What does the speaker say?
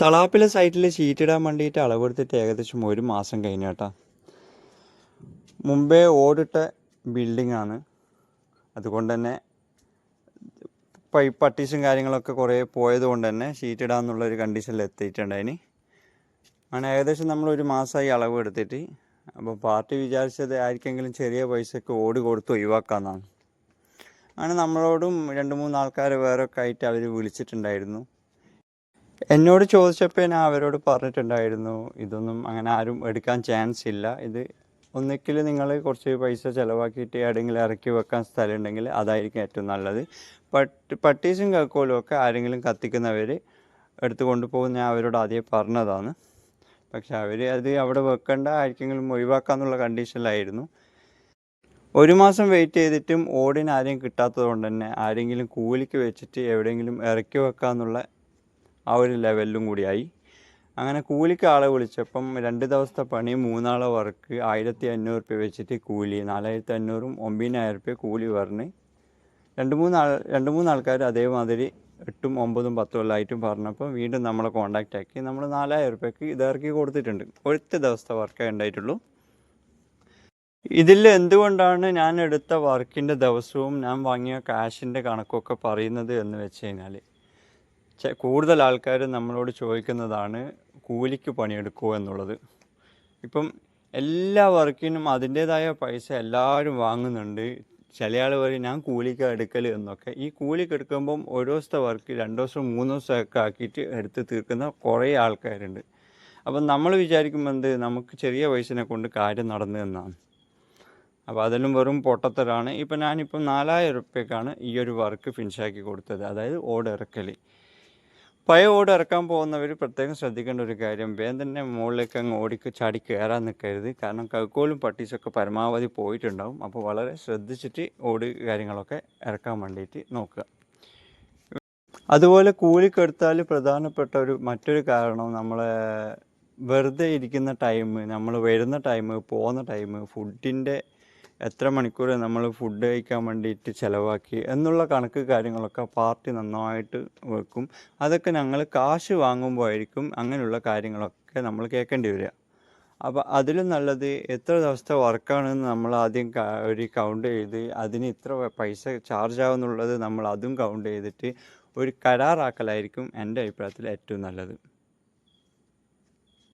തളാപ്പിലെ സൈറ്റിൽ ഷീറ്റ് ഇടാൻ വേണ്ടിയിട്ട് അളവെടുത്തിട്ട് ഏകദേശം ഒരു മാസം കഴിഞ്ഞ കേട്ടോ. മുമ്പേ ഓടിട്ട ബിൽഡിംഗ് ആണ് അതുകൊണ്ട് തന്നെ പട്ടീസും കാര്യങ്ങളൊക്കെ കുറേ പോയത് കൊണ്ട് തന്നെ ഷീറ്റ് ഇടാന്നുള്ള ഒരു കണ്ടീഷനിൽ എത്തിയിട്ടുണ്ടായിന് അങ്ങനെ ഏകദേശം നമ്മൾ ഒരു മാസമായി അളവ് എടുത്തിട്ട് അപ്പോൾ പാർട്ടി വിചാരിച്ചത് ആർക്കെങ്കിലും ചെറിയ പൈസക്ക് ഓടി കൊടുത്ത് ഒഴിവാക്കാമെന്നാണ് അങ്ങനെ നമ്മളോടും രണ്ട് മൂന്ന് ആൾക്കാർ വേറെ ഒക്കെ ആയിട്ട് അവർ വിളിച്ചിട്ടുണ്ടായിരുന്നു. എന്നോട് ചോദിച്ചപ്പോൾ ഞാൻ അവരോട് പറഞ്ഞിട്ടുണ്ടായിരുന്നു ഇതൊന്നും അങ്ങനെ ആരും എടുക്കാൻ ചാൻസ് ഇല്ല. ഇത് ഒന്നിക്കിൽ നിങ്ങൾ കുറച്ച് പൈസ ചിലവാക്കിയിട്ട് എവിടെയെങ്കിലും ഇറക്കി വെക്കാൻ സ്ഥലം ഉണ്ടെങ്കിൽ അതായിരിക്കും ഏറ്റവും നല്ലത്. പട്ട് പട്ടീസും കക്കോലും ഒക്കെ ആരെങ്കിലും കത്തിക്കുന്നവർ എടുത്തു കൊണ്ടുപോകുന്ന ഞാൻ അവരോട് ആദ്യം പറഞ്ഞതാണ്. പക്ഷെ അവർ അത് അവിടെ വെക്കേണ്ട ആർക്കെങ്കിലും ഒഴിവാക്കാമെന്നുള്ള കണ്ടീഷനിലായിരുന്നു ഒരു മാസം വെയിറ്റ് ചെയ്തിട്ടും ഓടിന് ആരെയും കിട്ടാത്തത് കൊണ്ട് തന്നെ ആരെങ്കിലും കൂലിക്ക് വെച്ചിട്ട് എവിടെയെങ്കിലും ഇറക്കി വെക്കാന്നുള്ള ആ ഒരു ലെവലിലും കൂടിയായി. അങ്ങനെ കൂലിക്ക് ആളെ വിളിച്ചപ്പം രണ്ട് ദിവസത്തെ പണി മൂന്നാളെ വർക്ക് ആയിരത്തി അഞ്ഞൂറ് റുപ്യ വെച്ചിട്ട് കൂലി നാലായിരത്തി അഞ്ഞൂറും ഒമ്പതിനായിരം റുപ്യ കൂലി പറഞ്ഞ് രണ്ട് മൂന്ന് ആൾ രണ്ട് മൂന്ന് ആൾക്കാർ അതേമാതിരി എട്ടും ഒമ്പതും പത്തും എല്ലായിട്ടും പറഞ്ഞപ്പോൾ വീണ്ടും നമ്മളെ കോണ്ടാക്റ്റ് ആക്കി. നമ്മൾ നാലായിരം രൂപയ്ക്ക് ഇതിറക്കി കൊടുത്തിട്ടുണ്ട്. ഒറ്റ ദിവസത്തെ വർക്കേ ഉണ്ടായിട്ടുള്ളൂ. ഇതിൽ എന്തുകൊണ്ടാണ് ഞാൻ എടുത്ത വർക്കിന്റെ ദിവസവും ഞാൻ വാങ്ങിയ കാശിന്റെ കണക്കൊക്കെ പറയുന്നത് എന്ന് വെച്ച് കഴിഞ്ഞാൽ കൂടുതൽ ആൾക്കാർ നമ്മളോട് ചോദിക്കുന്നതാണ് കൂലിക്ക് പണിയെടുക്കുക എന്നുള്ളത്. ഇപ്പം എല്ലാ വർക്കിനും അതിന്റേതായ പൈസ എല്ലാവരും വാങ്ങുന്നുണ്ട്. ചില ആൾ പറയും ഞാൻ കൂലിക്ക് എടുക്കൽ എന്നൊക്കെ. ഈ കൂലിക്ക് എടുക്കുമ്പം ഓരോ ദിവസത്തെ വർക്ക് രണ്ട് ദിവസം മൂന്ന് ദിവസമൊക്കെ ആക്കിയിട്ട് എടുത്ത് തീർക്കുന്ന കുറേ ആൾക്കാരുണ്ട്. അപ്പം നമ്മൾ വിചാരിക്കുമ്പോൾ എന്ത്? നമുക്ക് ചെറിയ പൈസനെ കൊണ്ട് കാര്യം നടന്നു എന്നാണ്. അപ്പോൾ അതിലും വെറും പൊട്ടത്തരാണ്. ഇപ്പം ഞാനിപ്പം നാലായിരം റുപ്യക്കാണ് ഈ ഒരു വർക്ക് ഫിനിഷാക്കി കൊടുത്തത്. അതായത് ഓട് ഇറക്കൽ പഴയ ഓട് ഇറക്കാൻ പോകുന്നവർ പ്രത്യേകം ശ്രദ്ധിക്കേണ്ട ഒരു കാര്യം വേഗം തന്നെ മുകളിലേക്ക് അങ്ങ് ഓടിക്ക് ചാടി കയറാൻ നിൽക്കരുത്. കാരണം കക്കോലും പട്ടീസൊക്കെ പരമാവധി പോയിട്ടുണ്ടാവും. അപ്പോൾ വളരെ ശ്രദ്ധിച്ചിട്ട് ഓട് കാര്യങ്ങളൊക്കെ ഇറക്കാൻ വേണ്ടിയിട്ട് നോക്കുക. അതുപോലെ കൂലിക്കെടുത്താൽ പ്രധാനപ്പെട്ട ഒരു മറ്റൊരു കാരണം നമ്മൾ വെറുതെ ഇരിക്കുന്ന ടൈം നമ്മൾ വരുന്ന ടൈം പോകുന്ന ടൈം ഫുഡിന്റെ എത്ര മണിക്കൂർ നമ്മൾ ഫുഡ് കഴിക്കാൻ വേണ്ടിയിട്ട് ചിലവാക്കി എന്നുള്ള കണക്ക് കാര്യങ്ങളൊക്കെ പാർട്ടി നന്നായിട്ട് വെക്കും. അതൊക്കെ ഞങ്ങൾ കാശ് വാങ്ങുമ്പോഴായിരിക്കും അങ്ങനെയുള്ള കാര്യങ്ങളൊക്കെ നമ്മൾ കേൾക്കേണ്ടി വരിക. അപ്പോൾ അതിലും നല്ലത് എത്ര ദിവസത്തെ വർക്കാണെന്ന് നമ്മൾ ആദ്യം ഒരു കൗണ്ട് ചെയ്ത് അതിന് ഇത്ര പൈസ ചാർജ് ആവുന്നുള്ളത് നമ്മൾ അതും കൗണ്ട് ചെയ്തിട്ട് ഒരു കരാറാക്കലായിരിക്കും എന്റെ അഭിപ്രായത്തിൽ ഏറ്റവും നല്ലത്.